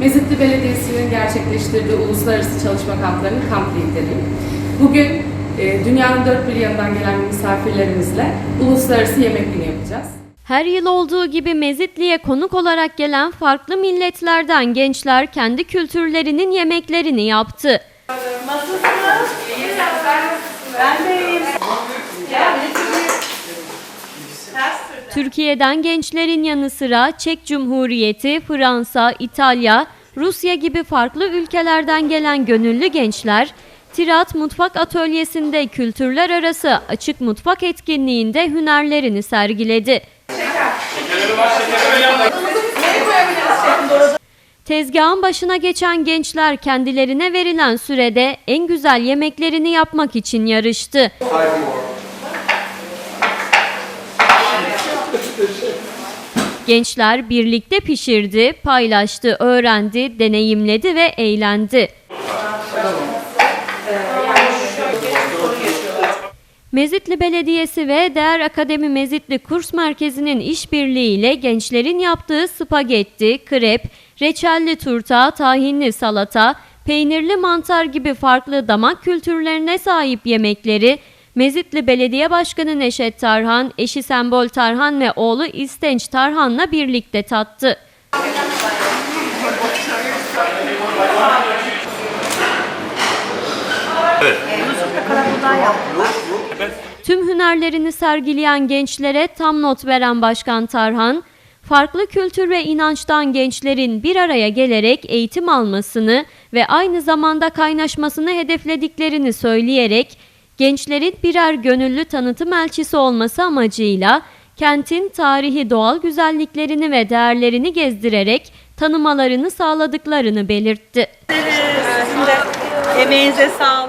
Mezitli Belediyesi'nin gerçekleştirdiği uluslararası çalışma kamplarının kamp lideriyim. Bugün e, dünyanın dört bir yanından gelen misafirlerimizle uluslararası yemek günü yapacağız. Her yıl olduğu gibi Mezitli'ye konuk olarak gelen farklı milletlerden gençler kendi kültürlerinin yemeklerini yaptı. Nasılsınız? Türkiye'den gençlerin yanı sıra Çek Cumhuriyeti, Fransa, İtalya, Rusya gibi farklı ülkelerden gelen gönüllü gençler, Tirat Mutfak Atölyesi'nde kültürler arası açık mutfak etkinliğinde hünerlerini sergiledi. Tezgahın başına geçen gençler kendilerine verilen sürede en güzel yemeklerini yapmak için yarıştı. Gençler birlikte pişirdi, paylaştı, öğrendi, deneyimledi ve eğlendi. Mezitli Belediyesi ve Değer Akademi Mezitli Kurs Merkezi'nin işbirliğiyle gençlerin yaptığı spagetti, krep, reçelli turta, tahinli salata, peynirli mantar gibi farklı damak kültürlerine sahip yemekleri Mezitli Belediye Başkanı Neşet Tarhan, eşi Sembol Tarhan ve oğlu İstenç Tarhan'la birlikte tattı. Tüm hünerlerini sergileyen gençlere tam not veren Başkan Tarhan, farklı kültür ve inançtan gençlerin bir araya gelerek eğitim almasını ve aynı zamanda kaynaşmasını hedeflediklerini söyleyerek gençlerin birer gönüllü tanıtım elçisi olması amacıyla kentin tarihi doğal güzelliklerini ve değerlerini gezdirerek tanımalarını sağladıklarını belirtti. Emeğinize sağlık.